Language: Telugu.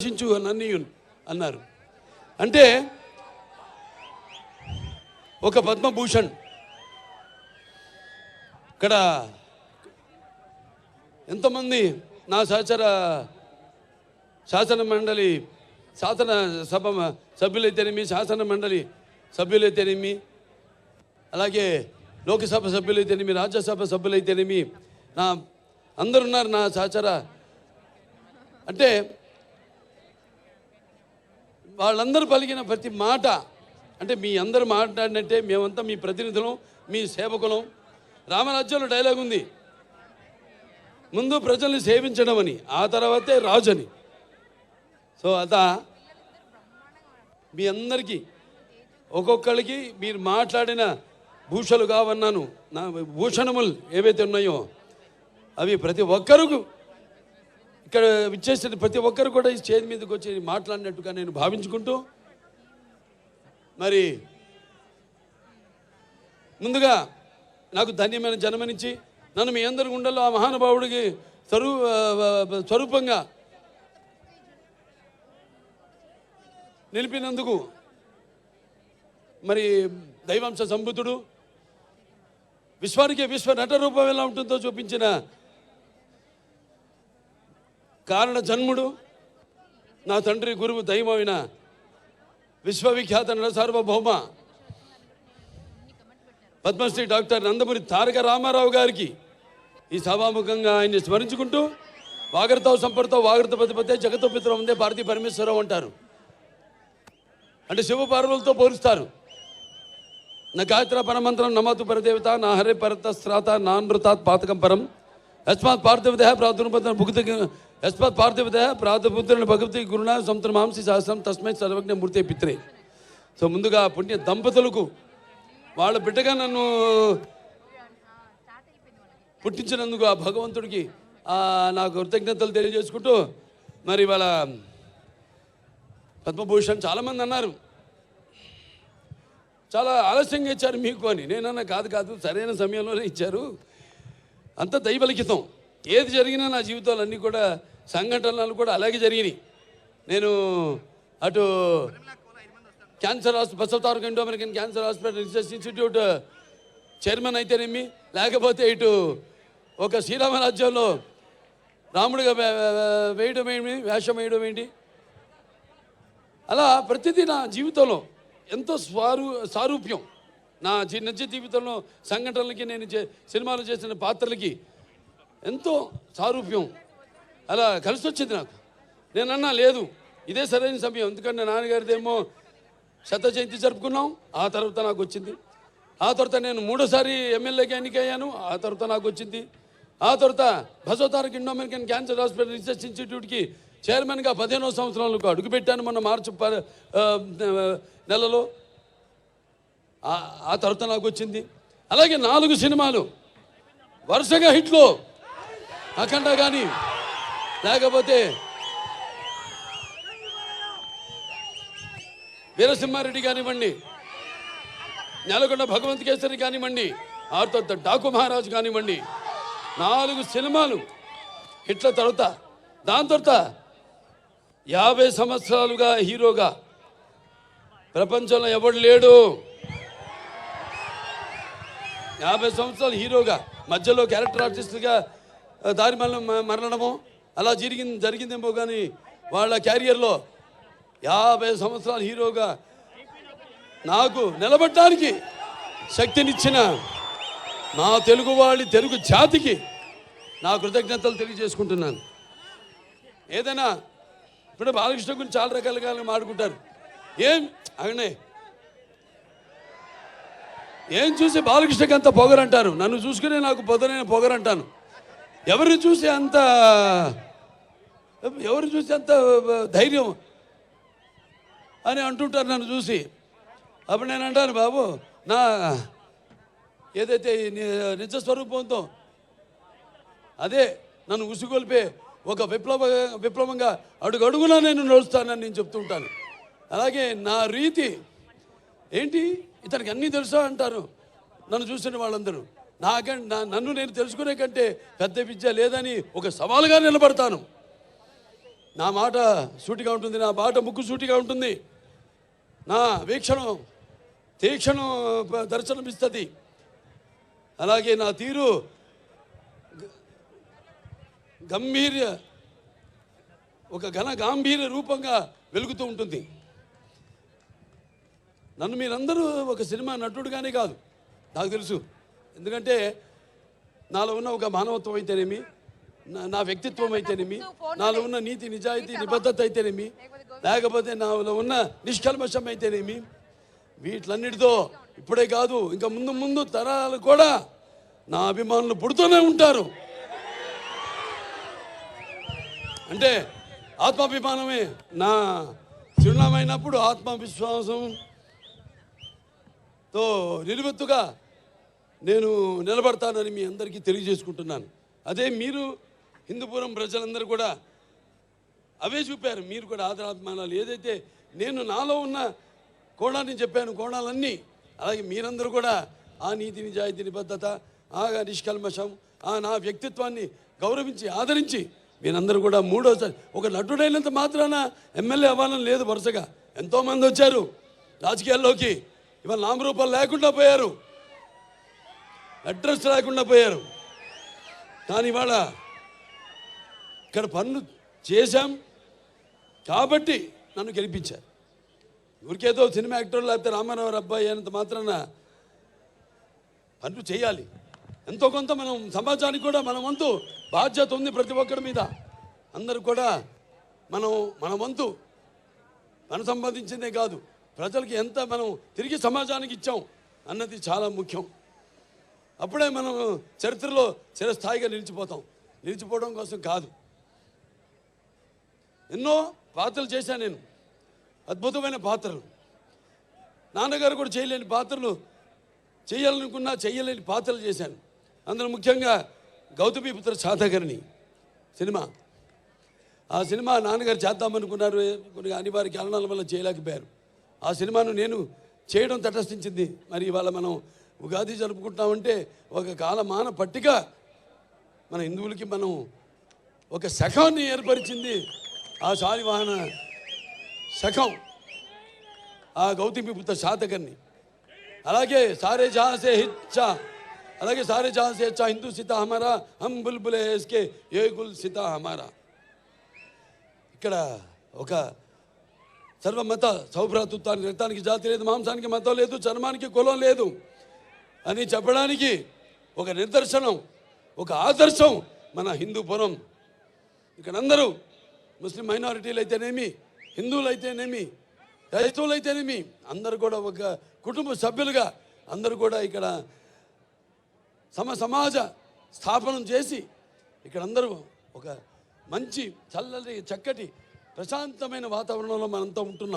దర్శించు నన్నీయున్ అన్నారు. అంటే ఒక పద్మభూషణ్ ఇక్కడ ఎంతమంది నా సహచర శాసన మండలి శాసన సభ సభ్యులైతేనేమి శాసన మండలి సభ్యులైతేనేమి అలాగే లోకసభ సభ్యులైతేనేమి రాజ్యసభ సభ్యులైతేనేమి నా అందరున్నారు నా సహచర. అంటే వాళ్ళందరూ పలికిన ప్రతి మాట అంటే మీ అందరూ మాట్లాడినట్టే మేమంతా మీ ప్రతినిధులం మీ సేవకులం. రామరాజ్యంలో డైలాగ్ ఉంది. ముందు ప్రజల్ని సేవించడం అని ఆ తర్వాతే రాజు అని సో అత మీ అందరికీ ఒక్కొక్కరికి మీరు మాట్లాడిన భూషలు కావన్నాను నా భూషణములు ఏవైతే ఉన్నాయో అవి ప్రతి ఒక్కరికి ఇక్కడ విచ్చేసిన ప్రతి ఒక్కరు కూడా ఈ చేతి మీదకి వచ్చి మాట్లాడినట్టుగా నేను భావించుకుంటూ మరి ముందుగా నాకు ధన్యమైన జన్మనిచ్చి నన్ను మీ అందరి గుండెల్లో ఆ మహానుభావుడికి స్వరూ స్వరూపంగా నిలిపినందుకు మరి దైవాంశ సంబుతుడు విశ్వానికి విశ్వ నట రూపం ఎలా ఉంటుందో చూపించిన కారణ జన్ముడు నా తండ్రి గురువు దైవమైన విశ్వవిఖ్యాత నట సార్వభౌమ పద్మశ్రీ డాక్టర్ నందమూరి తారక రామారావు గారికి ఈ సభాముఖంగా ఆయన్ని స్మరించుకుంటూ వాగరతో సంపర్తో వాగరత పతిపతే జగతో పిత్రం ఉందే భారతీ పరమేశ్వరరావు అంటారు. అంటే శివపార్వలతో పోలుస్తారు. నా గాయత్ర పరమంత్రం నమతు పరదేవత నా హరే పరతస్త్రాత నా నృతాత్ పాతకం పరం. యస్మాత్ పార్థివదేహ ప్రాతుర్పద భుక్తి యస్మాత్ పార్థివత ప్రాతపుత్రుని భగవతి గురుణ సొంత మాంసి శాస్త్రం తస్మై సర్వజ్ఞ మూర్తి పిత్రే. సో ముందుగా పుణ్య దంపతులకు వాళ్ళ బిడ్డగా నన్ను పుట్టించినందుకు ఆ భగవంతుడికి నా నాకు కృతజ్ఞతలు తెలియజేసుకుంటూ మరి వాళ్ళ పద్మభూషణ్ చాలామంది అన్నారు. చాలా ఆలస్యంగా ఇచ్చారు మీకు అని. నేనన్నా కాదు కాదు సరైన సమయంలోనే ఇచ్చారు. అంత దైవలిఖితం. ఏది జరిగినా నా జీవితాలు అన్నీ కూడా సంఘటనలు కూడా అలాగే జరిగినాయి. నేను అటు cancer hospital Basavataraka Indo American cancer hospital research institute chairman అయితేనేమి లేకపోతే ఇటు ఒక శ్రీరామ రాజ్యంలో రాముడిగా వేయడం ఏమి వేషం వేయడం ఏంటి? అలా ప్రతిదీ నా జీవితంలో ఎంతో స్వారు సారూప్యం. నా జీ- నిజ జీవితంలో సంఘటనలకి నేను చే- సినిమాలు చేసిన పాత్రలకి ఎంతో సారూప్యం. అలా కలిసి వచ్చింది నాకు. నేను అన్నా లేదు ఇదే సరైన సమయం. ఎందుకంటే నాన్నగారిదేమో శత జయంతి జరుపుకున్నాం ఆ తర్వాత నాకు వచ్చింది ఆ తర్వాత నేను మూడోసారి ఎమ్మెల్యేగా ఎన్నికయ్యాను ఆ తర్వాత నాకు వచ్చింది ఆ తర్వాత Basavatarak Indo American cancer hospital research ఇన్స్టిట్యూట్కి చైర్మన్గా పదిహేనో సంవత్సరాలకు అడుగుపెట్టాను మొన్న మార్చి నెలలో. ఆ- ఆ తర్వాత నాకు వచ్చింది అలాగే నాలుగు సినిమాలు. వరుసగా హిట్లు అఖండ కానీ లేకపోతే వీరసింహారెడ్డి కానివ్వండి నెలకొండ భగవంత్ కేసరి కానివ్వండి ఆ తర్వాత డాకు మహారాజు కానివ్వండి నాలుగు సినిమాలు హిట్ల తర్వాత దాని తర్వాత యాభై సంవత్సరాలుగా హీరోగా ప్రపంచంలో ఎవడు లేడు? యాభై సంవత్సరాలు హీరోగా మధ్యలో క్యారెక్టర్ ఆర్టిస్ట్గా దారి మరణ మరణము అలా జరిగింది జరిగిందేమో కానీ వాళ్ళ క్యారియర్లో యాభై సంవత్సరాలు హీరోగా నాకు నిలబడటానికి శక్తినిచ్చిన నా తెలుగు వాళ్ళి తెలుగు జాతికి నా కృతజ్ఞతలు తెలియజేసుకుంటున్నాను. ఏదైనా ఇప్పుడు బాలకృష్ణ గురించి చాలా రకాలుగా మాట్లాడుకుంటారు. ఏం అవునే ఏం చూసి బాలకృష్ణకి అంత పొగరంటారు? నన్ను చూసుకునే నాకు పొదనైన పొగరంటాను. ఎవరిని చూసి అంత ఎవరు చూసి అంత ధైర్యం అని అంటుంటారు నన్ను చూసి. అప్పుడు నేను అంటాను బాబు నా ఏదైతే నిజ స్వరూపంతో అదే నన్ను ఉసిగొల్పే ఒక విప్లవ విప్లవంగా అడుగు అడుగునా నేను నడుస్తానని నేను చెప్తూ ఉంటాను. అలాగే నా రీతి ఏంటి? ఇతనికి అన్నీ తెలుసా? అంటారు నన్ను చూసిన వాళ్ళందరూ. నాకంటే నా నన్ను నేను తెలుసుకునే కంటే పెద్ద విద్య లేదని ఒక సవాలుగా నిలబడతాను. నా మాట సూటిగా ఉంటుంది నా బాట ముక్కు సూటిగా ఉంటుంది. నా వీక్షణం తీక్షణం దర్శనమిస్తుంది. అలాగే నా తీరు గంభీర్య ఒక ఘన గాంభీర్య రూపంగా వెలుగుతూ ఉంటుంది. నన్ను మీరందరూ ఒక సినిమా నటుడుగానే కాదు నాకు తెలుసు. ఎందుకంటే నాలో ఉన్న ఒక మానవత్వం అయితేనేమి నా నా వ్యక్తిత్వం అయితేనేమి నాలో ఉన్న నీతి నిజాయితీ నిబద్ధత అయితేనేమి లేకపోతే నాలో ఉన్న నిష్కల్మషం అయితేనేమి వీటిలన్నిటితో ఇప్పుడే కాదు ఇంకా ముందు ముందు తరాలు కూడా నా అభిమానులు పుడుతూనే ఉంటారు. అంటే ఆత్మాభిమానమే నా చిరునామైనప్పుడు ఆత్మవిశ్వాసం తో నిలువెత్తుగా నేను నిలబడతానని మీ అందరికీ తెలియజేసుకుంటున్నాను. అదే మీరు హిందూపురం ప్రజలందరూ కూడా అవే చూపారు. మీరు కూడా ఆదరాభిమానాలు. ఏదైతే నేను నాలో ఉన్న కోణాన్ని చెప్పాను కోణాలన్నీ అలాగే మీరందరూ కూడా ఆ నీతి నిజాయితీ నిబద్ధత ఆ నిష్కల్మషం ఆ నా వ్యక్తిత్వాన్ని గౌరవించి ఆదరించి మీరందరూ కూడా మూడోసారి ఒక నటుడైనంత మాత్రాన ఎమ్మెల్యే అవ్వాలని లేదు వరుసగా. ఎంతోమంది వచ్చారు రాజకీయాల్లోకి. ఇవాళ నామరూపాలు లేకుండా పోయారు. అడ్రస్ లేకుండా పోయారు. కానీ ఇవాళ ఇక్కడ పనులు చేశాం కాబట్టి నన్ను గెలిపించారు. ఊరికేదో సినిమా యాక్టర్ లేకపోతే రామారావు అబ్బాయి అయినంత మాత్రాన పనులు చేయాలి. ఎంతో కొంత మనం సమాజానికి కూడా మన వంతు బాధ్యత ఉంది ప్రతి ఒక్కరి మీద. అందరూ కూడా మనం మన వంతు మనం సంబంధించిందే కాదు. ప్రజలకి ఎంత మనం తిరిగి సమాజానికి ఇచ్చాం అన్నది చాలా ముఖ్యం. అప్పుడే మనం చరిత్రలో చిరస్థాయిగా నిలిచిపోతాం. నిలిచిపోవడం కోసం కాదు. ఎన్నో పాత్రలు చేశాను నేను. అద్భుతమైన పాత్రలు. నాన్నగారు కూడా చేయలేని పాత్రలు చేయాలనుకున్నా చేయలేని పాత్రలు చేశాను. అందులో ముఖ్యంగా గౌతమీపుత్ర సాధకరిణి సినిమా. ఆ సినిమా నాన్నగారు చేద్దామనుకున్నారు కొన్ని అనివార్య కారణాల వల్ల చేయలేకపోయారు. ఆ సినిమాను నేను చేయడం తటస్థించింది. మరి ఇవాళ మనం ఉగాది జరుపుకుంటామంటే ఒక కాలమాన పట్టిక మన హిందువులకి మనం ఒక శఖాన్ని ఏర్పరిచింది ఆ శాలివాహన శఖం ఆ గౌతమిపుత్ర శాతకర్ణి. అలాగే సారే జహాసే హిచ్చా అలాగే సారే జహాసే హెచ్చా హిందూ సీత హమారా హమ్ బుల్బులే ఎస్కే ఏ గుల్ సీత హమారా. ఇక్కడ ఒక సర్వమత సౌభ్రాతృత్వానికి రక్తానికి జాతి లేదు మాంసానికి మతం లేదు చర్మానికి కులం లేదు. అని చెప్పడానికి ఒక నిదర్శనం ఒక ఆదర్శం మన హిందూపురం ఇక్కడ అందరూ ముస్లిం మైనారిటీలు అయితేనేమి హిందువులు అయితేనేమి క్రైస్తవులు అయితేనేమి అందరూ కూడా ఒక కుటుంబ సభ్యులుగా అందరూ కూడా ఇక్కడ సమ సమాజ స్థాపనం చేసి ఇక్కడ అందరూ ఒక మంచి చల్లటి చక్కటి ప్రశాంతమైన వాతావరణంలో మనంతా ఉంటున్నాం.